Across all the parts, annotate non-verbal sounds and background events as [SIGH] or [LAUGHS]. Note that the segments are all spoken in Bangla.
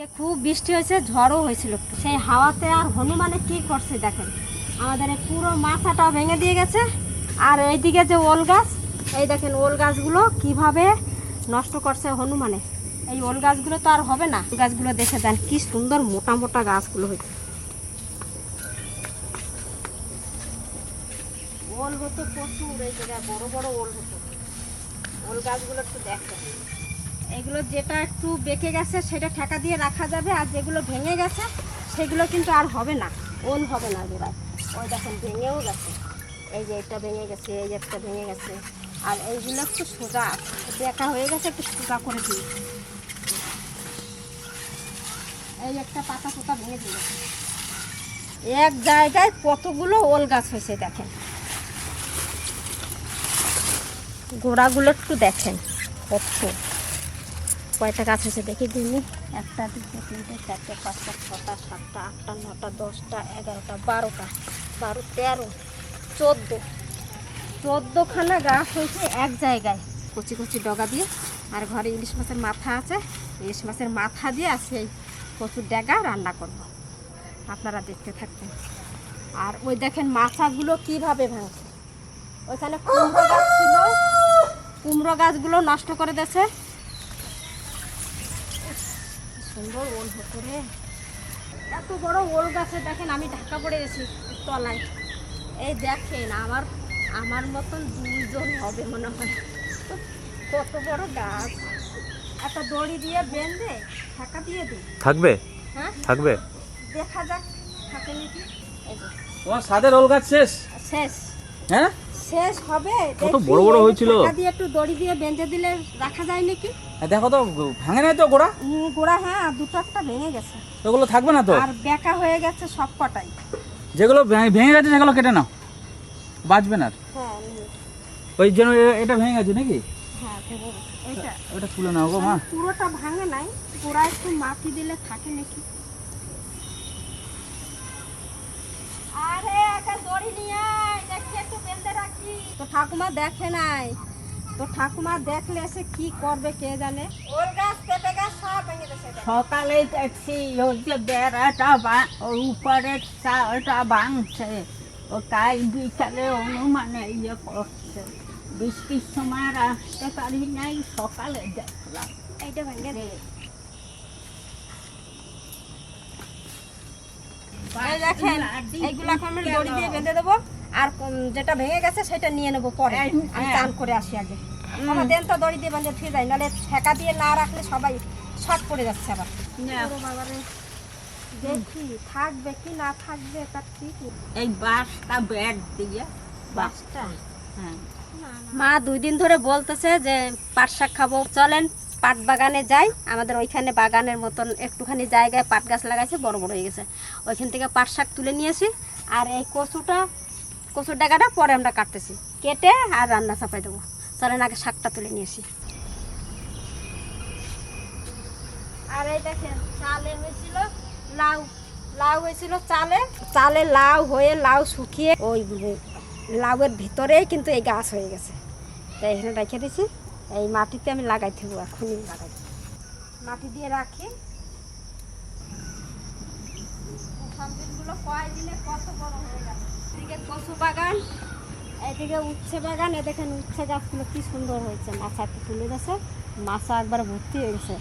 আজকে খুব বৃষ্টি হয়েছে, ঝড়ও হয়েছিল। সেই হাওয়াতে আর হনুমানে কি করছে দেখেন। আমাদের পুরো মাথাটা ভেঙে দিয়ে গেছে। আর এইদিকে যে ওল গাছ, এই দেখেন ওল গাছগুলো কীভাবে নষ্ট করছে হনুমানে। এই ওল গাছগুলো তো আর হবে না। গাছগুলো দেখে দেন কি সুন্দর মোটা মোটা গাছগুলো হয়েছে। ওল হতো প্রচুর, এই জায়গায় বড় বড় ওল হতো। ওল গাছগুলো একটু দেখেন। এগুলো যেটা একটু বেঁকে গেছে, সেটা ঠেকা দিয়ে রাখা যাবে, আর যেগুলো ভেঙে গেছে, সেগুলো কিন্তু আর হবে না, ওল হবে না গোড়ায় ওই দেখেন, ভেঙেও গেছে। এই যে এটা ভেঙে গেছে, এই একটা ভেঙে গেছে। আর এইগুলো একটু সোজা, বেঁকা হয়ে গেছে, একটু সোজা করে দিই। এই একটা পাতা পোতা ভেঙে দিয়ে এক জায়গায় কতগুলো ওল গাছ হয়েছে দেখেন। গোড়াগুলো একটু দেখেন, কত কয়টা গাছ আছে দেখি দিনি একটা, দুটো, তিনটে, চারটে, পাঁচটা, ছটা, সাতটা, আটটা, নটা, দশটা, এগারোটা, বারোটা, বারো, তেরো, চোদ্দ। চোদ্দোখানা গাছ হয়েছে এক জায়গায়। কচি কচি ডগা দিয়ে। আর ঘরে ইলিশ মাছের মাথা আছে। ইলিশ মাছের মাথা দিয়ে আর সেই কচুর ডেগা রান্না করব। আপনারা দেখতে থাকবেন। আর ওই দেখেন মাথাগুলো কীভাবে ভাঙছে। ওইখানে কুমড়ো গাছ ছিল। কুমড়ো গাছগুলো নষ্ট করে দিয়েছে। সুন্দর ওল হতো রে। এত বড় ওল গাছে দেখেন আমি ঢাকা পড়ে গেছি তলায়। এই দেখেন আমার আমার মতন দুইজন হবে মনে হয়। কত বড় গাছ। এত দড়ি দিয়ে বেঁধে ঢাকা দিয়ে দিই। থাকবে? হ্যাঁ? থাকবে? দেখা যাক থাকে নাকি? এই যে, তোমার সাদের ওল গাছ শেষ? শেষ। হ্যাঁ? শেষ হবে? কত বড় বড় হয়েছিল। দিয়ে একটু দড়ি দিয়ে বেঁধে দিলে রাখা যায় নাকি? দেখো তো ভাঙে নাই তো গোড়া? গোড়া হ্যাঁ দুটো একটা ভেঙে গেছে। ওগুলো থাকবে না তো? আর বেঁকা হয়ে গেছে সব কটাই। যেগুলো ভেঙে গেছে সেগুলো কেটে নাও। বাঁচবে না হ্যাঁ ওই জন্য এটা ভেঙে গেছে নাকি? হ্যাঁ ওটা তুলে নাও গো মা। পুরোটা ভাঙে নাই গোড়া একটু মাটি দিলে থাকে নাকি? আরে একটা দড়ি নিয়ে তো ঠাকুমা দেখে নাই। তো ঠাকুমা দেখলে এসে কি করবে কে জানে? ওর গাছ পেঁপে গাছ সব ভেঙে সকালে দেখছি ওই যে বেড়াটা উপরের চালটা ভাঙছে। ও কাল বিকালে অনুমানে ইয়ে করছে। বৃষ্টির সময় আর আসতে পারি নাই সকালে দেখলাম। এইটা ভেঙে দে। দেখেন এইগুলো এখন আমি দড়ি দিয়ে বেঁধে দেবো। আর যেটা ভেঙে গেছে সেটা নিয়ে নেব পরে। আমি হ্যাঁ। চান করে আসি আগে। আমার দেন তো দড়ি দিয়ে বেঁধে ঠিক যায় নাহলে ঠেকা দিয়ে না রাখলে সবাই শর্ট পড়ে যাচ্ছে আবার। দেখি থাকবে কি না থাকবে তার ঠিক এই বাসটা ব্যাগ দিয়ে। বাসটা হ্যাঁ। মা দুই দিন ধরে বলতেছে যে পাট শাক খাব। চলেন পাট বাগানে যাই। আমাদের ওইখানে বাগানের মতন একটুখানি জায়গায় পাট গাছ লাগাইছে বড় বড় হয়ে গেছে। ওইখান থেকে পাট শাক তুলে নিয়েছি আর এই কচুটা কচুর ডাকাটা পরে আমরা কাটতেছি। কেটে আর রান্না চাপাই দেবো। চলেন আগে শাকটা তুলে নিয়েছি আর এই দেখেন, চালে হয়েছিল লাউ। লাউ হয়েছিল চালে। চালে লাউ হয়ে লাউ শুকিয়ে ওই লাউয়ের ভিতরেই কিন্তু এই গাছ হয়ে গেছে। তাই এখানে রেখে দিছি। এই মাটিতে আমি লাগাই দেবো এখনই লাগাই। মাটি দিয়ে রাখি। সবজিগুলো কয় দিলে কত বড় হয়ে গেল এদিকে কচু বাগান, এদিকে উচ্ছে বাগান, এ দেখেন উচ্ছে গাছগুলো কি সুন্দর হয়েছে। মাছা তুলে গেছে মাছা একবার ভর্তি হয়ে গেছে।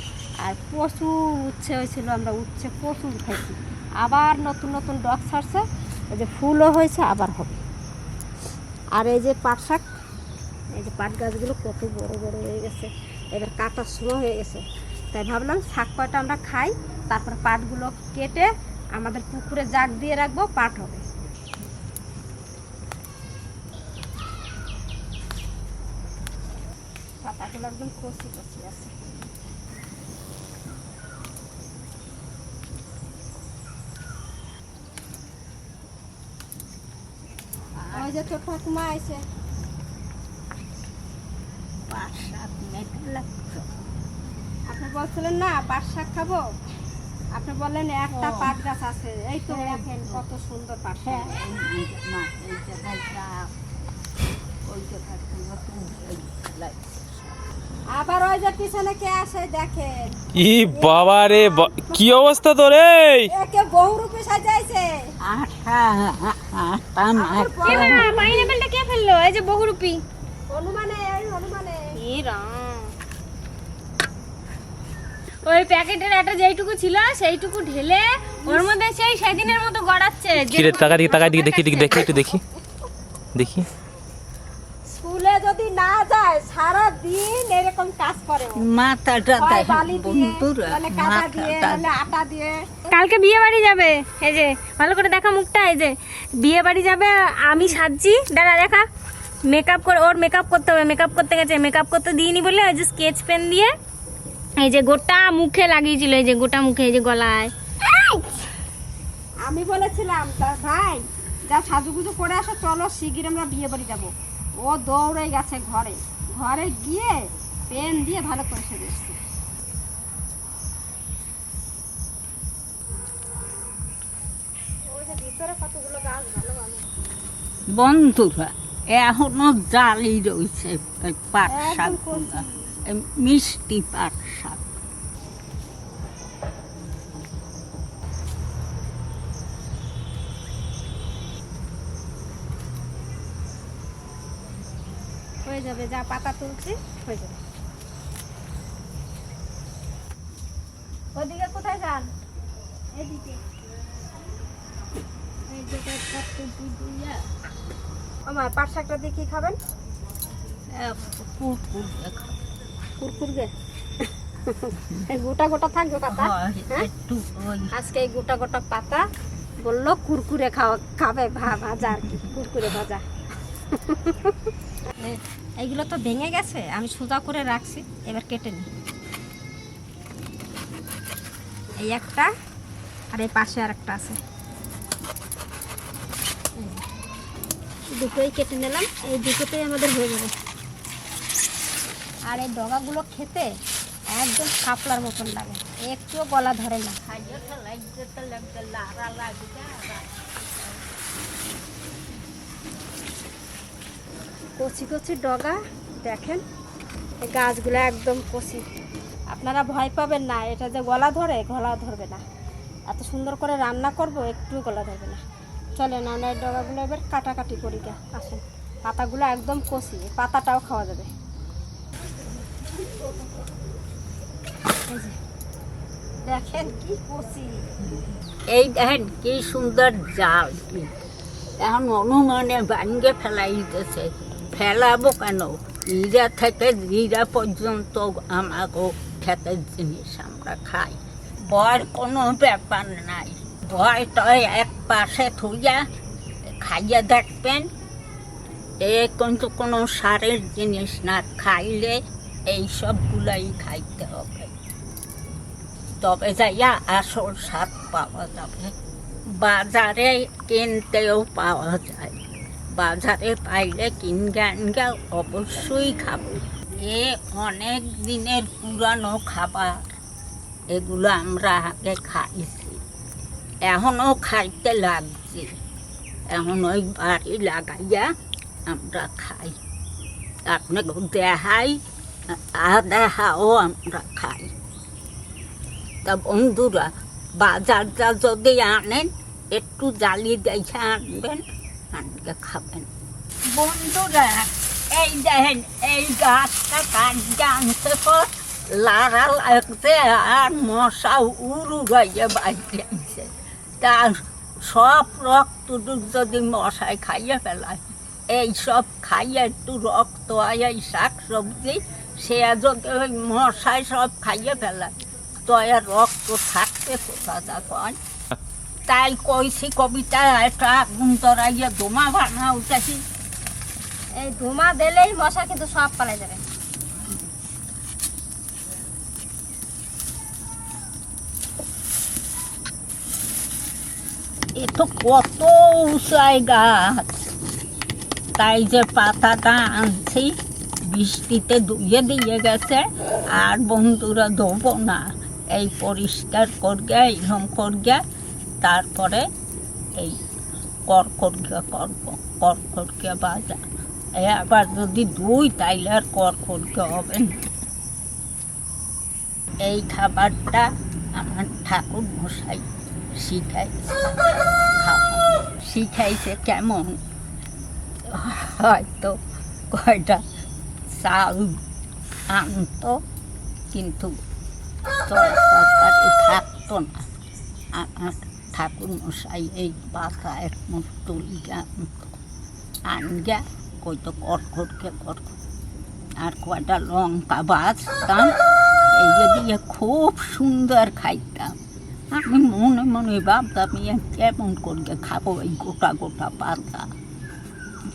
আর প্রচুর উচ্ছে হয়েছিল, আমরা উচ্ছে প্রচুর খাইছি। আবার নতুন নতুন ডগ ছাড়ছে, এই যে ফুলও হয়েছে, আবার হবে। আর এই যে পাট শাক, এই যে পাট গাছগুলো কত বড় বড় হয়ে গেছে, এবার কাটার সময় হয়ে গেছে। তাই ভাবলাম শাক কয়টা আমরা খাই, তারপর পাটগুলো কেটে আমাদের পুকুরে জাগ দিয়ে রাখব, পাট হবে। একদম কচি কচি আছে ওই যে তোর ঠাকুমা আছে বাসা মেটে লাগতো আপনি বলছিলেন না শাক খাব আপনি বললেন একটা পাট গাছ আছে এই তো। দেখেন কত সুন্দর পাট হ্যাঁ যে ওই আবার ওই যে পিছনে কে আসে দেখেন। ই বাবা রে কি অবস্থা তোর এই? একে বহুরূপে সাজাইছে। আটা আটা কে মা পাইনাপেলটা কে ফেলল? এই যে বহুরূপী। হনুমানে এই হনুমানে। ই রাম। ওই প্যাকেটের একটা যেইটুকু ছিল সেইটুকু ঢেলে ওর মধ্যে সেই সেদিনের মতো গড়াচ্ছে। কিরে টাকা দিকে টাকা দিকে দেখি দেখি দেখি একটু দেখি। দেখি। যায় সারা দিন এরকম কাজ করে মাথাটা আটা দিয়ে। কালকে বিয়ে বাড়ি যাবে এই যে ভালো করে দেখা মুখটা এই যে বিয়ে বাড়ি যাবে আমি সাজছি দাঁড়া দেখা। মেকআপ করে ওর মেকআপ করতে হবে মেকআপ করতে গেছে মেকআপ করতে দিইনি বলে ওই যে স্কেচ পেন দিয়ে এই যে গোটা মুখে লাগিয়েছিল এই যে গোটা মুখে এই যে গলায়। আমি বলেছিলাম তা ভাই যা সাজুগুজু করে আসো চলো শিগগির আমরা বিয়ে বাড়ি যাব। ও দৌড়ে গেছে ঘরে। ঘরে গিয়ে পেন দিয়ে ভালো করে সেজে এসছে। ওই যে ভিতরে কতগুলো গাছ ভালো ভালো বন্ধুরা এখনও জালি রয়েছে পাট মিষ্টি পাট শাক। হয়ে যাবে যা পাতা তুলছি হয়ে যাবে। ওদিকে কোথায় যান? এদিকে। আমার পাট শাকটা দিয়ে কি খাবেন? গোটা গোটা থাকবে পাতা হয় হ্যাঁ? আজকে গোটা গোটা পাতা বলল কুরকুরে খাওয়া খাবে ভাজা আর কি কুরকুরে ভাজা। এইগুলো তো ভেঙে গেছে, আমি সোজা করে রাখছি, এবার কেটে নিই। এই একটা, আর এই পাশে আর একটা আছে দুটোই কেটে নিলাম, এই দুটোতেই আমাদের হয়ে যাবে। আর এই ডগাগুলো খেতে একদম খাপলার মতন লাগে, একটুও গলা ধরে না। কচি কচি ডগা, দেখেন, এই গাছগুলো একদম কচি। আপনারা ভয় পাবেন না, এটা যে গলা ধরে, গলা ধরবে না। এত সুন্দর করে রান্না করব, একটু গলা ধরবে না। চলেন, আমরা এই ডগাগুলো এবার কাটাকাটি করি গা আসেন। পাতাগুলো একদম কচি পাতাটাও খাওয়া যাবে। দেখেন কি কচি। এই দেখেন কি সুন্দর জাল। এখন অনুমানে ভাঙ্গে ফেলাই দিতেছে ফেলাবো কেন ইরা থেকে জিরা পর্যন্ত আমাকে খেতের জিনিস আমরা খাই। ভয়ের কোনো ব্যাপার নাই। ভয় টয় এক পাশে থুইয়া খাইয়া দেখবেন, এ কিন্তু কোনো সারের জিনিস না। খাইলে এই সবগুলাই খাইতে হবে। তবে যাইয়া আসল স্বাদ পাওয়া যাবে। বাজারে কিনতেও পাওয়া যায়। বাজারে পাইলে কিনগে আনগে অবশ্যই খাব। এ অনেক দিনের পুরানো খাবার, এগুলো আমরা আগে খাইছি। এখনও খাইতে লাগছে। এখন ওই বাড়ি লাগাইয়া আমরা খাই। আপনাকে দেখাই দেখাও আমরা খাই। তা বন্ধুরা, বাজারটা যদি আনেন, একটু জালি দেখে আনবেন। আনকে খাবেন। বন্ধুরা, এই দেখেন, এই গাছটা কাটতে আনতে পর লাড়া লাগছে আর মশা উড়ু গাইয়ে বাইছে তার সব রক্তটুক যদি মশায় খাইয়ে ফেলায়, এই সব খাইয়ে একটু রক্ত হয় এই শাক সবজি সে যদি ওই মশায় সব খাইয়ে ফেলায়, তো রক্ত থাকতে কোথা কয়? তাই কইছি, কবিতা একটা আগুন তরাইয়া দোমা বানাও চাষি এই ধোঁয়া দিলেই মশা কিন্তু সব পালাই যাবে। এ তো কত উঁচাই গাছ। তাই যে পাতাটা আনছি, বৃষ্টিতে ধুয়ে দিয়ে গেছে, আর বন্ধুরা ধোবো না। এই পরিষ্কার করগে এইরকম করগে। তারপরে এই করকরগে করব করকরগে বাজা এ আবার যদি দুই তাইলে আর করকরগে হবে না। এই খাবারটা আমার ঠাকুর মশাই শিখাইছে। শিখাইছে কেমন? হয়তো কয়টা চাল আনতো, কিন্তু থাকতো না। আমার ঠাকুর মশাই এই পাতা এক আনতো আনগা কইতো কটকটকে কটকট আর কয়টা লঙ্কা বাঁচতাম এই যে দিয়ে খুব সুন্দর খাইতাম। আমি মনে মনে ভাবতাম ইয়ে কেমন করে খাব এই গোটা গোটা পাতা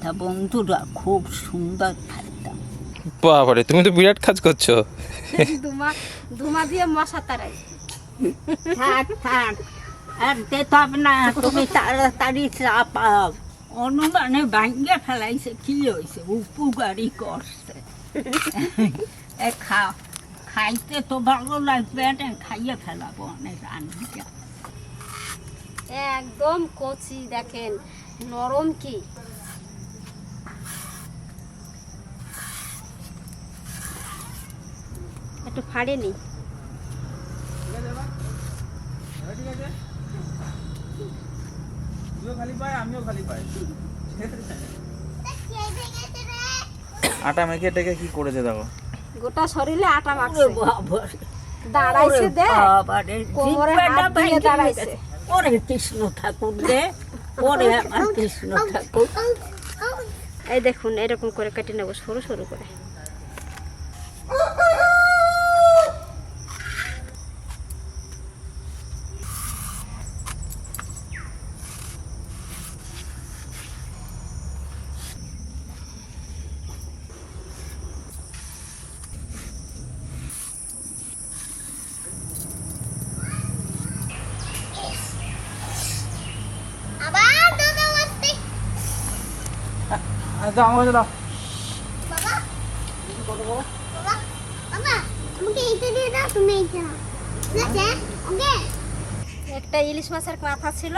তা বন্ধুরা খুব সুন্দর খাইতাম। বাবারে তুমি তো বিরাট কাজ করছ। দুমা দুমা দিয়ে মশা তারাই থাক থাক। আর তুমি তাড়াতাড়ি চাপাও অনুমানে ভাঙ্গে ফেলাইছে, কি হয়েছে উপকারই করছে। এ খাও খাইতে তো ভালো লাগবে খাইয়ে ফেলাবো একদম কচি, দেখেন, নরম কি? একটু ফাড়ে নি। খালি পাই আমিও খালি পাই। আটা মেখে টেকে কি করেছে দেখো? গোটা শরীরে আটা মাখছে। দাঁড়াইছে দে কোমরে হাত দিয়ে দাঁড়াইছে। ওরে কৃষ্ণ ঠাকুর দে ওরে আমার কৃষ্ণ ঠাকুর। এই দেখুন এরকম করে কেটে নেব সরু সরু করে। দাও আমার কাছে দাও একটা ইলিশ মাছের মাথা ছিল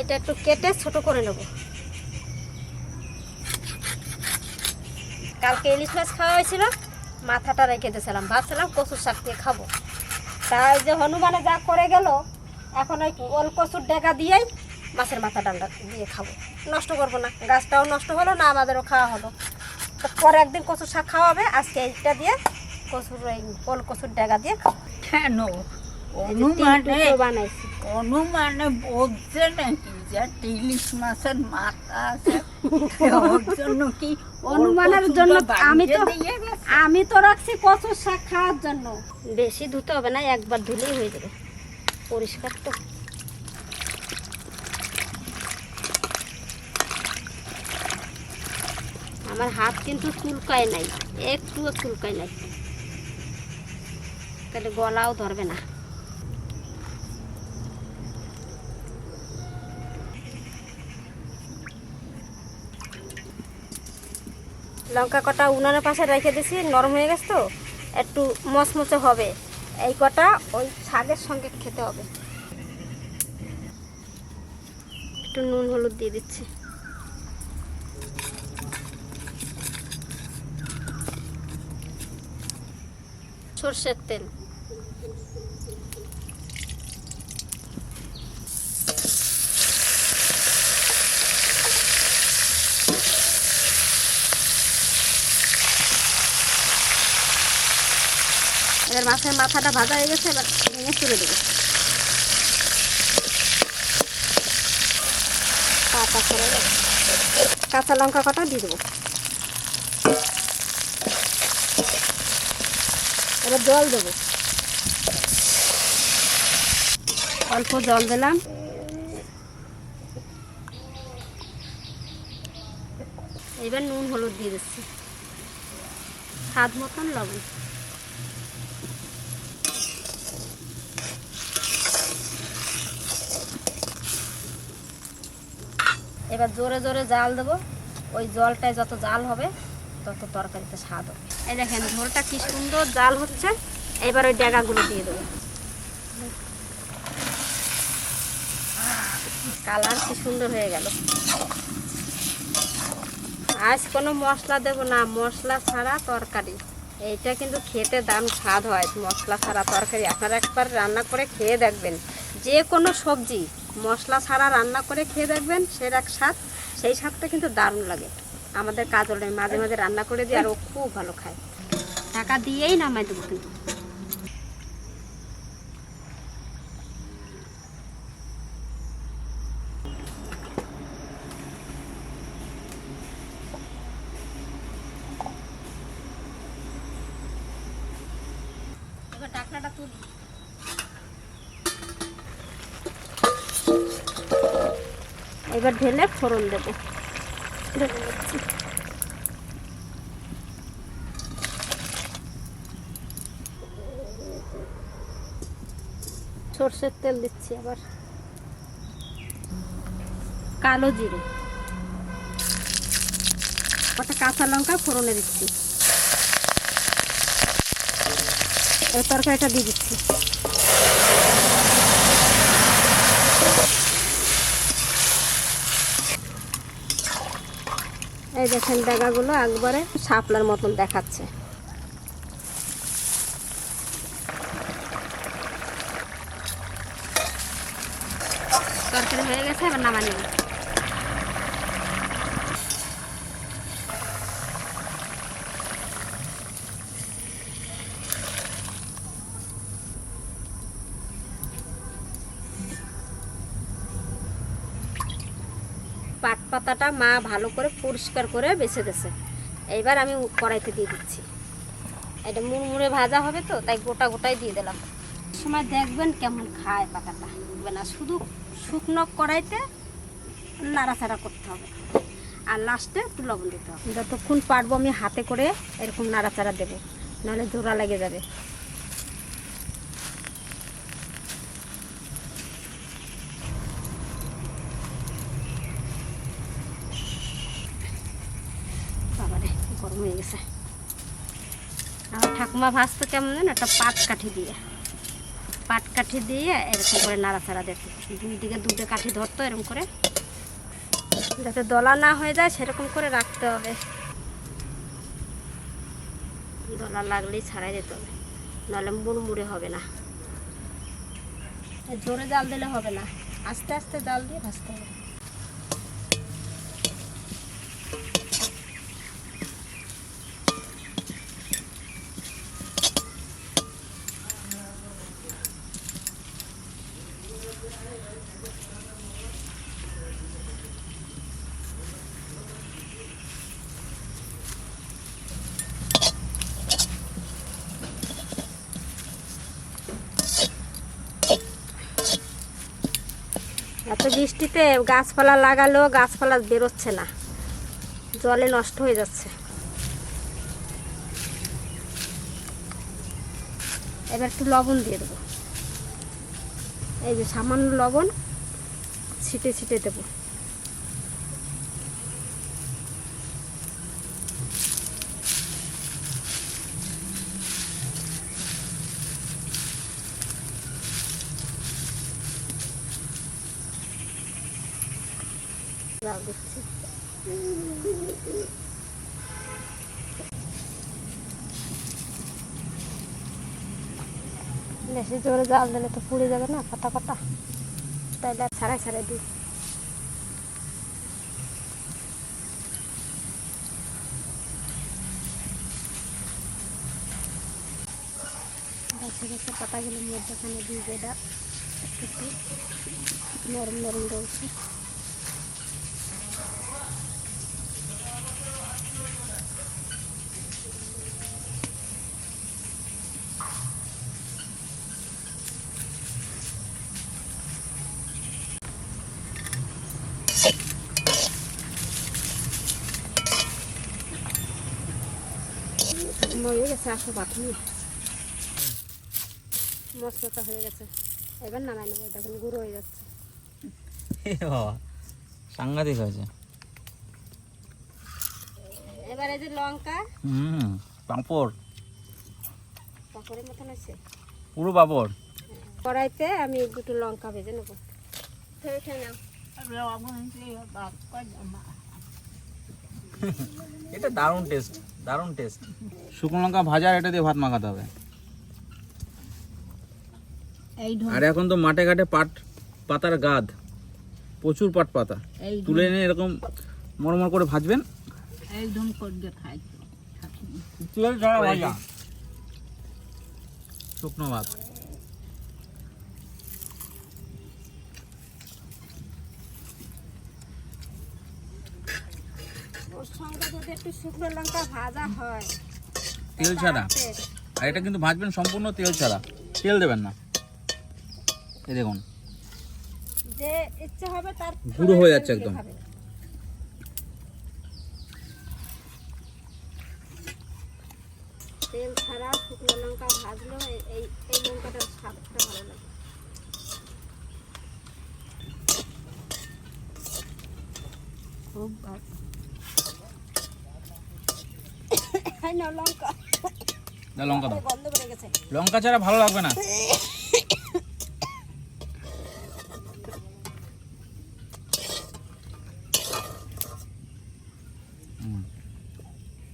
এটা একটু কেটে ছোট করে নেব। কালকে ইলিশ মাছ খাওয়া হয়েছিল মাথাটা রেখে দিয়েছিলাম ভাবছিলাম কচুর শাক দিয়ে খাব। তাই যে হনুমানে যা করে গেল এখন ওই ওল কচুর ডেকা দিয়েই মাছের মাথা ডান্ডা দিয়ে খাব। নষ্ট করব না। গাছটাও নষ্ট হলো না আমাদেরও খাওয়া হলো। তো পরে একদিন কচুর শাক খাওয়া হবে আজকে এইটা দিয়ে কচুর ওই ওল কচুর ডেকা দিয়ে কেন? অনুমানে অনুমানে বলছে নাকি যে ইলিশ মাছের মাথা আছে। [LAUGHS] জন্য কি অনুমানের জন্য আমি তো? আমি তো রাখছি কচুর শাক খাওয়ার জন্য। বেশি ধুতে হবে না একবার ধুলেই হয়ে যাবে। পরিষ্কার তো। আমার হাত কিন্তু চুলকায় নাই একটুও চুলকায় নাই। তাহলে গলাও ধরবে না। লঙ্কা কটা উনানের পাশে রেখে দিছি নরম হয়ে গেছে তো একটু মচমচে হবে। এই কটা ওই শাকের সঙ্গে খেতে হবে। একটু নুন হলুদ দিয়ে দিচ্ছি। সর্ষের তেল এবার মাছের মাথাটা ভাজা হয়ে গেছে, এবার ভেঙে তুলে দেবো। কাঁচা লঙ্কা কটা দিয়ে দেবো এবার জল দেবো। অল্প জল দিলাম। এবার নুন, হলুদ দিয়ে দিচ্ছি। স্বাদ মতন লবণ। এবার জোরে জোরে জাল দেবো। ওই জলটায় যত জাল হবে, তত তরকারিতে স্বাদ হবে। এই দেখেন, ঝোলটা কি সুন্দর, জাল হচ্ছে। এবার ওই ডেগাগুলো দিয়ে দেবো। কালার কি সুন্দর হয়ে গেল। আজ কোনো মশলা দেবো না, মশলা ছাড়া তরকারি। এইটা কিন্তু খেতে দাম স্বাদ হয়, মশলা ছাড়া তরকারি। আপনারা একবার রান্না করে খেয়ে দেখবেন। যে কোনো সবজি মশলা ছাড়া রান্না করে খেয়ে দেখবেন সের এক স্বাদ, সেই স্বাদটা কিন্তু দারুণ লাগে। আমাদের কাজলের মাঝে মাঝে রান্না করে দিই আর ও খুব ভালো খায়। টাকা দিয়েই নামাই দেবো কিন্তু। তুলি। এবার ঢেলে ফোড়ন দেবো। সর্ষের তেল দিচ্ছি আবার। কালো জিরে। কটা কাঁচা লঙ্কা ফোড়নে দিচ্ছি। তরকারিটা দিয়ে দিচ্ছি। এই দেখেন ডাগাগুলো একবারে শাপলার মতন দেখাচ্ছে তরকারি হয়ে গেছে এবার নামা নেব পাট পাতাটা মা ভালো করে পরিষ্কার করে বেছে দিয়েছে। এইবার আমি কড়াইতে দিয়ে দিচ্ছি। এটা মুড়মুড়ে ভাজা হবে তো, তাই গোটা গোটাই দিয়ে দিলাম। সময় দেখবেন কেমন খায় পাতাটা। না, শুধু শুকনো কড়াইতে নাড়াচাড়া করতে হবে। আর লাস্টে একটু লবণ দিতে হবে। যতক্ষণ পারব আমি হাতে করে এরকম নাড়াচাড়া দেবো, নাহলে জোড়া লেগে যাবে বাবারে গরম হয়ে গেছে ঠাকুমা ভাজতো কেমন জানো? একটা পাট কাঠি দিয়ে। পাট কাঠি দিয়ে এরকম করে নাড়াচাড়া দিত দুই দিকে দুটো কাঠি ধরতো এরকম করে। যাতে দলা না হয়ে যায়, সেরকম করে রাখতে হবে। দলা লাগলেই ছাড়াই দিতে হবে। নাহলে মুড়মুড়ে হবে না। জোরে জাল দিলে হবে না। আস্তে আস্তে জাল দিয়ে ভাজতে হবে। এত বৃষ্টিতে গাছপালা লাগালেও গাছপালা বেরোচ্ছে না। জলে নষ্ট হয়ে যাচ্ছে। এবার একটু লবণ দিয়ে দেবো। এই যে সামান্য লবণ ছিটে ছিটে দেবো জাল দিচ্ছি বেশি জোরে জাল দিলে তো পুড়ে যাবে না পাতা পাতা তাইলে আর ছাড়াই ছাড়াই দিই। গাছে গাছে পাতাগুলো মধ্যখানে দিয়ে যেটা একটু। নরম নরম রয়েছে। গেছে আসো মশলাটা হয়ে গেছে। এবার নামাই নেব দেখুন গুঁড়ো হয়ে যাচ্ছে। সাংঘাতিক হয়েছে। এবার এই যে লঙ্কা। হুম পাঁপড়। পাপড়ের মতন হয়েছে? পুরো পাঁপড়। কড়াইতে আমি দুটো লঙ্কা ভেজে নেব। খেয়ে খেয়ে নাও লবণ দিয়ে ভাত করে মা এটা দারুণ টেস্ট দারুণ টেস্ট শুকনো লঙ্কা ভাজা আর এটা দিয়ে ভাত মাখাতে হবে। আর এখন তো মাঠে ঘাটে পাট পাতার গাদ প্রচুর পাট পাতা। তুলে এনে এরকম মরমর করে ভাজবেন। খাই। তেল ভাজা। শুকনো ভাত ওর সঙ্গে যদি একটু শুকনো লঙ্কা ভাজা হয়। তেল ছাড়া? আর এটা কিন্তু ভাজবেন সম্পূর্ণ তেল ছাড়া। তেল দেবেন না। এই দেখুন। যে ইচ্ছে হবে তার গুঁড়ো হয়ে যাচ্ছে একদম। তেল ছাড়া শুকনো লঙ্কা ভাজলেও এই- এই এই লঙ্কাটার স্বাদটা ভালো লাগে। খুব ভালো। নাও লঙ্কা। দাও লঙ্কা দাও। গন্ধ বেড়ে গেছে। লঙ্কা ছাড়া ভালো লাগবে না।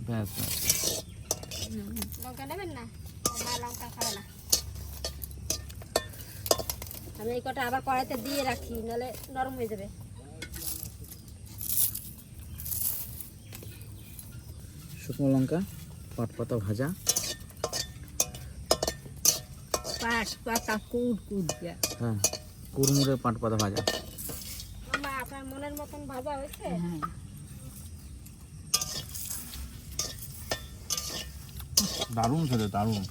ব্যাস ব্যাস। লঙ্কা নেবেন না? মা লঙ্কা খাবে না। আমি এই কটা আবার কড়াইতে দিয়ে রাখি নাহলে নরম হয়ে যাবে। শুকনো লঙ্কা পাট পাতা ভাজা। পাতা কুট হ্যাঁ কুড়মুড়ে পাট পাতা ভাজা। মা আপনার মনের মতন ভাজা হয়েছে? হ্যাঁ। দারুণ খেতে দারুণ।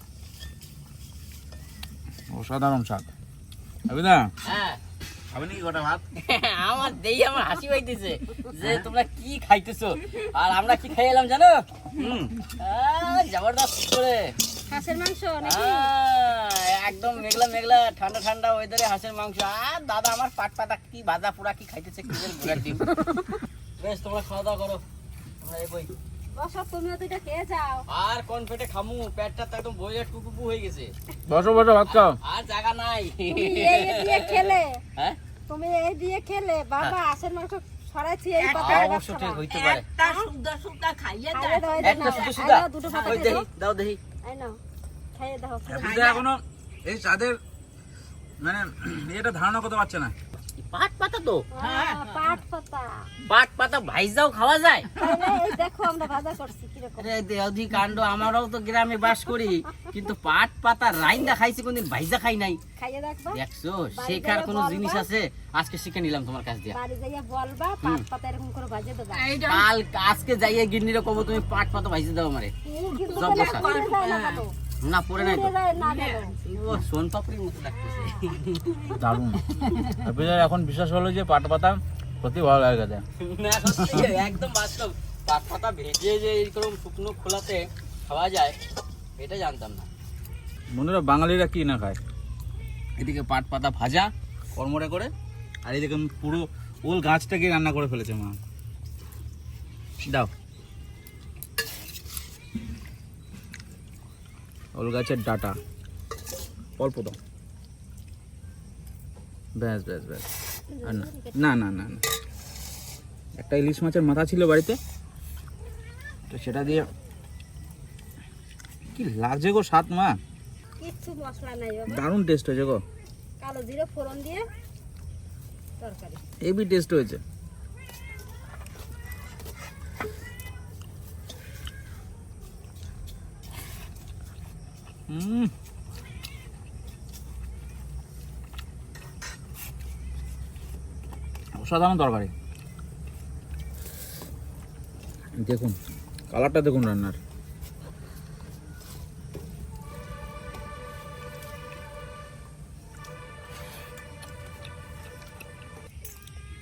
অসাধারণ স্বাদ। আবিদা? হ্যাঁ। খাবে নাকি ভাত? [LAUGHS] আমার দেই আমার হাসি পাইতেছে যে তোমরা কি খাইতেছো? আর আমরা কি খাই এলাম জানো? জবরদস্ত করে। হাঁসের মাংস একদম মেঘলা মেঘলা ঠান্ডা ঠান্ডা ওয়েদারে হাঁসের মাংস। আর দাদা আমার পাট পাতা কি ভাজা পোড়া কি খাইতেছে কি ডিম [LAUGHS] বেশ তোমরা খাওয়া দাওয়া করো। আমরা বসো তুমিও দুইটা খেয়ে যাও। আর কোন পেটে খামু? পেটটা তো একদম বইয়ে টুটুপু হয়ে গেছে। বসো বসো ভাত খাও। আর জায়গা নাই। এই দিয়ে খেলে। হ্যাঁ? তুমি এই দিয়ে খেলে। বাবা মাংস এই হ্যাঁ, পাতা অবশ্য ঠিক হইতে পারে। একটা সুন্দর সুন্দর খাইয়ে খাইয়ে দাও। একটা নাও। সুদা দুটো পাতা ওই দাও। দাও দেহি। নাও খাইয়ে দাও। আবিদা এখনও এই স্বাদের মানে এটা ধারণা করতে পারছে না। পাট পাতা তো? হ্যাঁ, পাট পাতা। পাট পাতা ভাইজাও খাওয়া যায়? এই দেখো আমরা ভাজা করছি কীরকম। আরে কাণ্ড আমরাও তো গ্রামে বাস করি। কিন্তু পাট পাতা রাইন্দা খাইছি কোনদিন ভাইজা খাই নাই। দেখছ? শেখার কোনো জিনিস আছে? আজকে শিখে নিলাম তোমার কাছ দিয়ে। কাল আজকে যাইয়ে গিন্নিরে কব তুমি পাট পাতা ভাইজে দাও আমারে। না কত? না পড়ে নাই তো। না কেন? ও সোন পাপড়ির মতো লাগতেছে। দারুণ। আবিদার এখন বিশ্বাস হলো যে পাট পাতা সত্যি ভালো লাগে না একদম বাস্তব। পাট পাতা ভেজে যে এরকম শুকনো খোলাতে খাওয়া যায় এটা জানতাম না। বন্ধুরা বাঙালিরা কি না খায়? এদিকে পাট পাতা ভাজা কর্মরে করে আর এদিকে পুরো ওল গাছটাকে রান্না করে ফেলেছে মা। দাও। ওল গাছের ডাটা। অল্প দাও। ব্যাস ব্যাস ব্যাস। আর না না না না একটা ইলিশ মাছের মাথা ছিল বাড়িতে। তো সেটা দিয়ে কি লাগছে গো সাত মা? কিচ্ছু মশলা নাই দারুণ টেস্ট হয়েছে গো। কালো জিরে ফোড়ন দিয়ে তরকারি। হেভি টেস্ট হয়েছে। হুম অসাধারণ তরকারি। দেখুন কালারটা দেখুন রান্নার।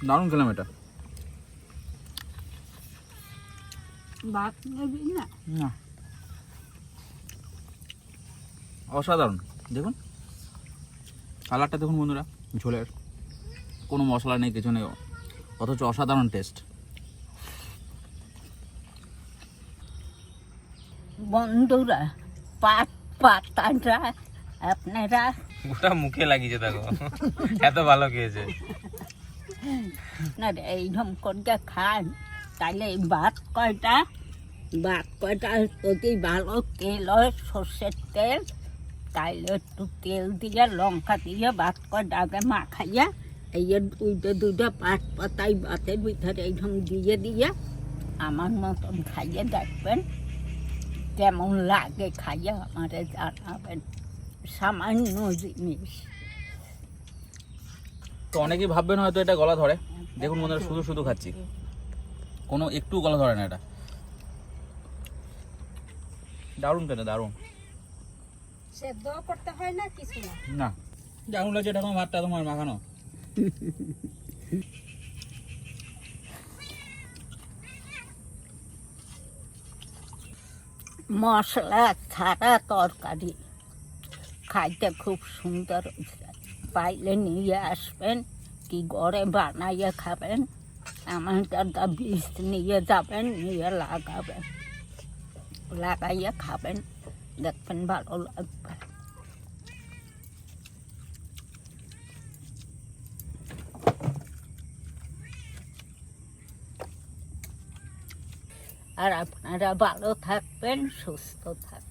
দারুণ খেলাম এটা। ভাত না না অসাধারণ। দেখুন। কালারটা দেখুন বন্ধুরা ঝোলের। কোনো মশলা নেই কিছু নেই। অথচ অসাধারণ টেস্ট বন্ধুরা পাট পাতাটা আপনারা গোটা মুখে লাগিয়েছে দেখো। এত ভালো খেয়েছে। আপনারা এইরকম করে খান। তাহলে এই ভাত কয়টা? ভাত কয়টা? যদি ভালো তেল হয় সর্ষের তেল। তাইলে একটু তেল দিয়ে লঙ্কা দিয়ে ভাত কয়টা আগে মাখাইয়া এই দুইটা দুইটা পাট পাতাই ভাতের ভিতরে এইরকম দিয়ে দিয়ে আমার মতন খাইয়ে দেখবেন কেমন লাগে খাইয়ে আমারে জানাবেন। সামান্য জিনিস। তো অনেকেই ভাববেন হয়তো এটা গলা ধরে। দেখুন বন্ধুরা শুধু শুধু খাচ্ছি। কোনো একটু গলা ধরে না এটা। দারুণ কেন দারুণ। সেদ্ধ করতে হয় না কিছু না। লাগছে ভাতটা তোমার মাখানো? মশলা ছাড়া তরকারি। খাইতে খুব সুন্দর পাইলে নিয়ে আসবেন কি ঘরে বানাইয়ে খাবেন আমার দাদা বীজ নিয়ে যাবেন নিয়ে লাগাবেন লাগাইয়ে খাবেন। দেখবেন ভালো লাগবে আর আপনারা ভালো থাকবেন সুস্থ থাকবেন টাটা